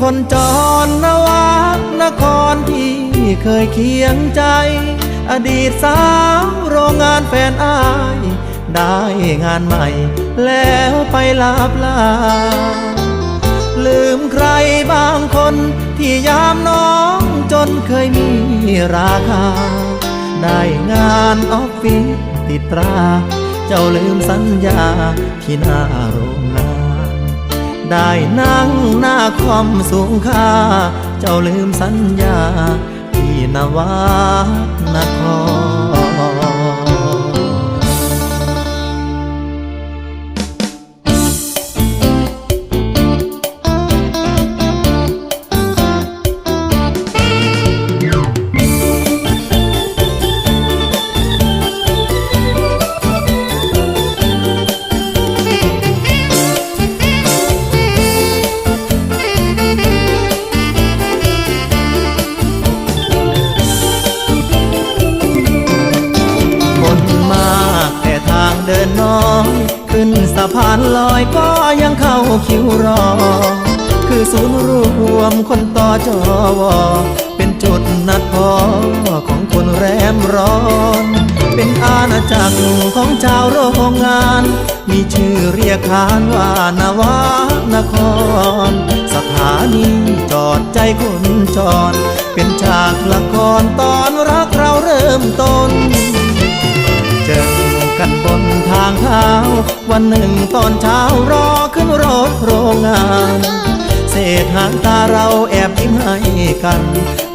คนจรนวานครที่เคยเคียงใจ อดีตสาวโรงงานแฟนอาย ได้งานใหม่ แล้วไปลาบลา ลืมใครบางคนที่ยามน้องจนเคยมีราคา ได้งานออฟฟิศติดตรา เจ้าลืมสัญญาที่หน้าโรงงาน ได้นั่งหน้าความสูงค่า เจ้าลืมสัญญาที่นวานคร รอ คือศูนย์รวมคนต่อจอวอเป็นจุดนัดพอของคนแรมร้อน เป็นอาณาจักรของชาวโรงงาน มีชื่อเรียกขานว่านวานคร สถานีจอดใจคนจร เป็นฉากละครตอนรักเราเริ่มต้นเจอกัน บนทางเท้า วันหนึ่งตอนเช้ารอขึ้นรถโรงงาน เศษหางตาเราแอบยิ้มให้กัน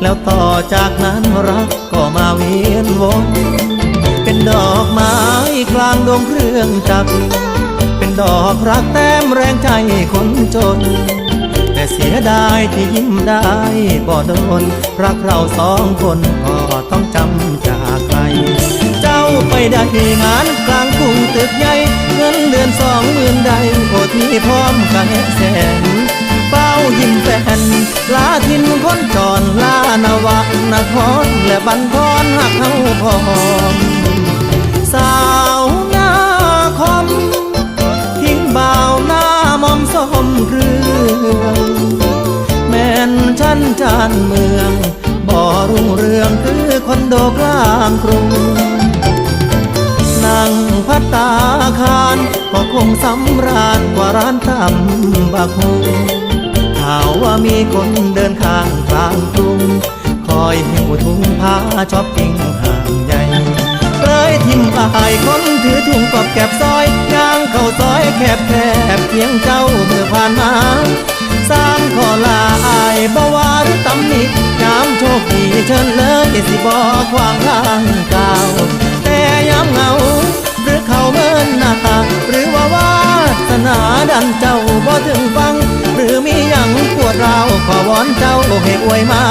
แล้วต่อจากนั้นรักก็มาเวียนวนเป็นดอกไม้กลางดงเครื่องจักรเป็นดอกรักแต้มแรงใจคนจน แต่เสียดายที่ยิ้มได้บ่โดนรักเราสองคนก็ต้องจำจากไป ไปได้งานกลางกรุงตึกใหญ่เงินเดือนสองหมื่นใดโอทีพร้อมกันแสนเป้ายิ้มแฟนลาทินคนจรลานาวานครและบันทอนหักเฮาพร้อมสาวหน้าคอมทิ้งบ่าวหน้ามอมส้มเรื่องแม่นชั้นจานเมืองบ่อรุ่งเรืองคือคอนโดกลางกรุง คาร ก็คงสำราญกว่าร้านตำบักฮุงข่าวว่ามีคนเดินข้างกลางกรุง คอยหิวถุงผ้าชอบปิ้งห่างใหญ่เลยทิมอายคนถือถุงกอบแก็บซอยย่างเข้าซอยแคบแคบเพียงเจ้าเมื่อผ่านมาสร้างขอลาอายบ่ว่าหรือตำหนิยามโชคดีเชิญเลยสิบ่ขวางทางกา ดันเจ้าบ่ถึงฟัง หรือมีอย่างปวดร้าวขอวอนเจ้าให้อวยมา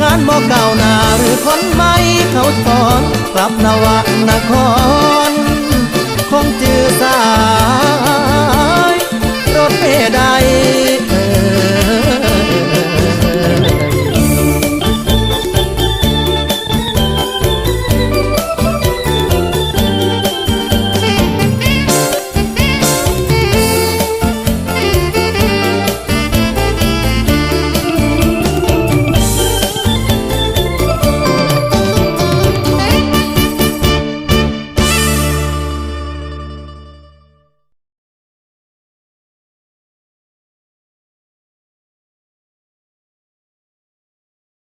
งานบ่เก่าหนาหรือคนไม่เขาสอนกลับนวะนครคอสา